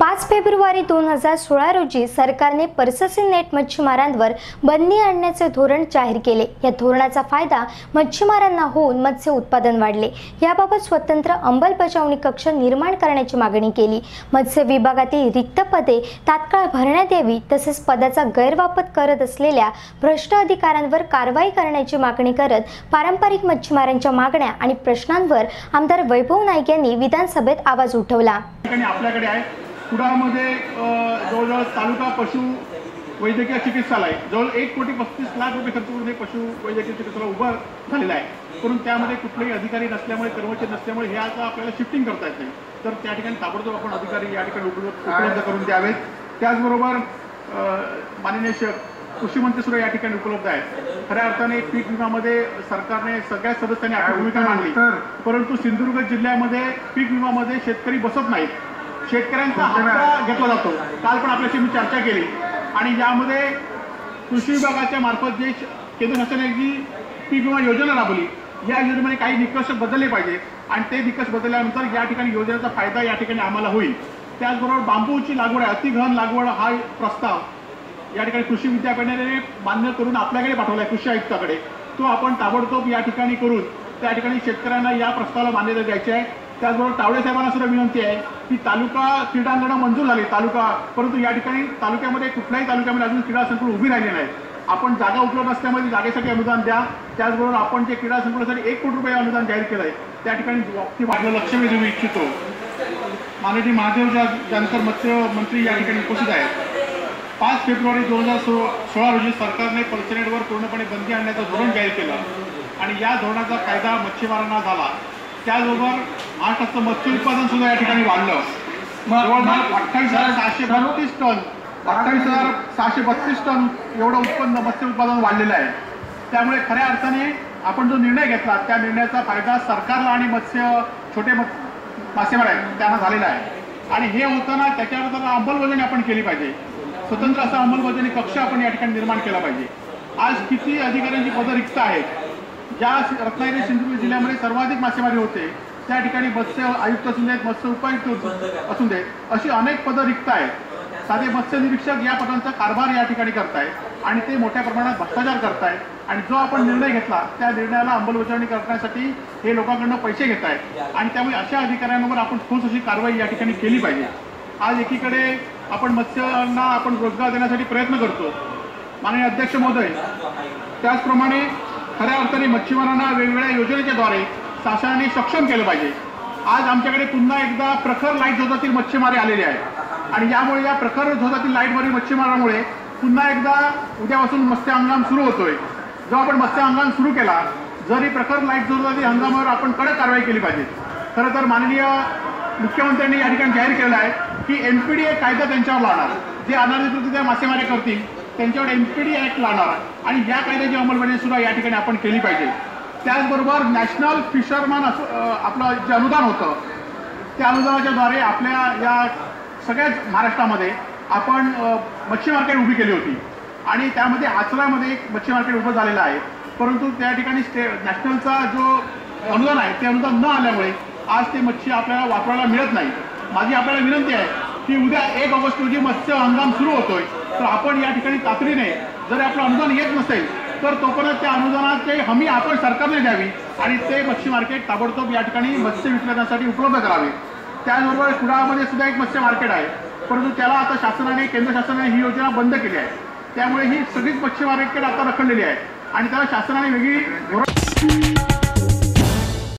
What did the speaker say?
पाच फेब्रुवारी दोन हजार सोळा रोजी सरकारने पर्ससी नेट मच्छीमारांवर बंदी आणण्याचे धोरण जाहीर केले. या धोरणाचा फायदा मच्छीमारांना होऊन मत्स्य उत्पादन वाढले. याबाबत स्वतंत्र अंमलबजावणी कक्ष निर्माण करण्याची मागणी केली. मत्स्य विभागातील रिक्त पदे तात्काळ भरण्यात यावी तसेच पदाचा गैरवापर करत असलेल्या भ्रष्ट अधिकाऱ्यांवर कारवाई करण्याची मागणी करत पारंपरिक मच्छीमारांच्या मागण्या आणि प्रश्नांवर आमदार वैभव नाईक यांनी विधानसभेत आवाज उठवला. आपल्याकडे आहे. कुडाळमध्ये जवळजवळ तालुका पशु वैद्यकीय चिकित्सालय जवळ एक कोटी पस्तीस लाख रुपये खर्च करून हे पशु वैद्यकीय चिकित्सालय उभं झालेलं आहे. परंतु त्यामध्ये कुठलेही अधिकारी नसल्यामुळे कर्मचारी नसल्यामुळे हे आता आपल्याला शिफ्टिंग करता येत नाही. तर त्या ठिकाणी ताबडतोब आपण अधिकारी या ठिकाणी उपलब्ध करून द्यावेत. त्याचबरोबर माननीय कृषी मंत्री सुद्धा या ठिकाणी उपलब्ध आहेत. खऱ्या अर्थाने पीक विमामध्ये सरकारने सगळ्या सदस्यांनी आपली भूमिका मांडली. परंतु सिंधुदुर्ग जिल्ह्यामध्ये पीक विमामध्ये शेतकरी बसत नाहीत. शेतकऱ्यांचा हक्क घेतला जातो. काल पण आपल्याशी मी चर्चा केली. आणि यामध्ये कृषी विभागाच्या मार्फत जे केंद्र शासनाने जी पीक विमा योजना राबवली. या योजनेमध्ये काही निकष बदलले पाहिजे. आणि ते निकष बदलल्यानंतर या ठिकाणी योजनेचा फायदा या ठिकाणी आम्हाला होईल. त्याचबरोबर बांबूची लागवड आहे. अतिघन लागवड हा प्रस्ताव या ठिकाणी कृषी विद्यापीठाने मान्य करून आपल्याकडे पाठवला आहे कृषी आयुक्ताकडे. तो आपण ताबडतोब या ठिकाणी करून त्या ठिकाणी शेतकऱ्यांना या प्रस्तावाला मान्यता द्यायची आहे. त्याचबरोबर तावडे साहेबांना सुद्धा विनंती आहे की तालुका क्रीडांगणं मंजूर झाली तालुका. परंतु या ठिकाणी तालुक्यामध्ये कुठल्याही तालुक्यामध्ये अजून क्रीडा संकुल उभी राहिले नाही आपण जागा उपलब्ध असल्यामुळे जागेसाठी अनुदान द्या. त्याचबरोबर आपण जे क्रीडा संकुलासाठी एक कोटी रुपये अनुदान जाहीर केलं आहे त्या ठिकाणी ती माझं लक्ष वेधू इच्छितो. माननीय महादेव जानकर मत्स्य मंत्री या ठिकाणी उपस्थित आहेत. पाच फेब्रुवारी दोन हजार सो सोळा रोजी सरकारने पर्सनेटवर पूर्णपणे बंदी आणण्याचं धोरण जाहीर केलं आणि या धोरणाचा फायदा मच्छीमारांना झाला. त्याचबरोबर महाराष्ट्राचं मत्स्य उत्पादन सुद्धा या ठिकाणी वाढलं. जवळजवळ अठ्ठावीस हजार सहाशे बत्तीस टन अठ्ठावीस हजार सहाशे बत्तीस टन एवढं उत्पन्न मत्स्य उत्पादन वाढलेलं आहे. त्यामुळे खऱ्या अर्थाने आपण जो निर्णय घेतला त्या निर्णयाचा फायदा सरकारला आणि मत्स्य छोटे मासेमार आहेत त्यांना झालेला आहे. आणि हे होताना त्याच्यावर जरा अंमलबजावणी आपण केली पाहिजे. स्वतंत्र असा अंमलबजावणी कक्ष आपण या ठिकाणी निर्माण केला पाहिजे. आज किती अधिकाऱ्यांची पदं रिक्त आहेत? ज्या रत्नागिरी सिंधुदुर्ग जिल्ह्यामध्ये सर्वाधिक मासेमारी होते त्या ठिकाणी मत्स्य आयुक्त असून देत मत्स्य उपायुक्त असून देत अशी अनेक पदं रिक्त आहेत. साधे मत्स्य निरीक्षक या पदांचा कारभार या ठिकाणी करतायत आणि ते मोठ्या प्रमाणात भ्रष्टाचार करताय. आणि जो आपण निर्णय घेतला त्या निर्णयाला अंमलबजावणी करण्यासाठी हे लोकांकडनं पैसे घेत आहेत आणि त्यामुळे अशा अधिकाऱ्यांवर आपण ठोस अशी कारवाई या ठिकाणी केली पाहिजे. आज एकीकडे आपण मत्स्यांना आपण रोजगार देण्यासाठी प्रयत्न करतो. माननीय अध्यक्ष महोदय त्याचप्रमाणे खऱ्या अर्थाने मच्छीमारांना वेगवेगळ्या योजनेच्याद्वारे शासनाने सक्षम केलं पाहिजे. आज आमच्याकडे पुन्हा एकदा प्रखर लाइट झोतातील मच्छीमारी आलेले आहेत आणि यामुळे या प्रखर झोतातील लाईटवरील मच्छीमारामुळे पुन्हा एकदा उद्यापासून मत्स्य हंगाम सुरू होतोय. जो आपण मत्स्य हंगाम सुरू केला जरी प्रखर लाइट झोतातील हंगामावर आपण कडक कारवाई केली पाहिजे. खरं तर माननीय मुख्यमंत्र्यांनी या ठिकाणी जाहीर केलं आहे की एन पी डी ए कायदा त्यांच्यावर लावणार. जे अनाधिकृतरित्या मासेमारी करतील. त्यांच्यावर एन पी डी ॲक्ट आणि या कायद्याची अंमलबजावणी सुद्धा या ठिकाणी आपण केली पाहिजे. त्याचबरोबर नॅशनल फिशरमॅन असं आपलं जे अनुदान होतं त्या अनुदानाच्याद्वारे आपल्या या सगळ्याच महाराष्ट्रामध्ये आपण मच्छी मार्केट उभी केली होती. आणि त्यामध्ये आचरामध्ये एक मच्छी मार्केट उभं झालेलं आहे. परंतु त्या ठिकाणी स्टे नॅशनलचा जो अनुदान आहे ते अनुदान न आल्यामुळे आज ते मच्छी आपल्याला वापरायला मिळत नाही. माझी आपल्याला विनंती आहे की उद्या एक ऑगस्ट रोजी मत्स्य हंगाम सुरू होतोय. तर आपण या ठिकाणी तातडीने जर आपलं अनुदान येत नसेल तर तोपर्यंत त्या अनुदानाचे हमी आपण सरकारने द्यावी आणि ते मच्छी मार्केट ताबडतोब या ठिकाणी मत्स्य विक्रेत्यांसाठी उपलब्ध करावे. त्याचबरोबर कुडाळमध्ये सुद्धा एक मत्स्य मार्केट आहे परंतु त्याला आता शासनाने केंद्र शासनाने ही योजना बंद केली आहे. त्यामुळे ही सगळीच मच्छी मार्केट आता रखडलेली आहे आणि त्याला शासनाने वेगळी धोरण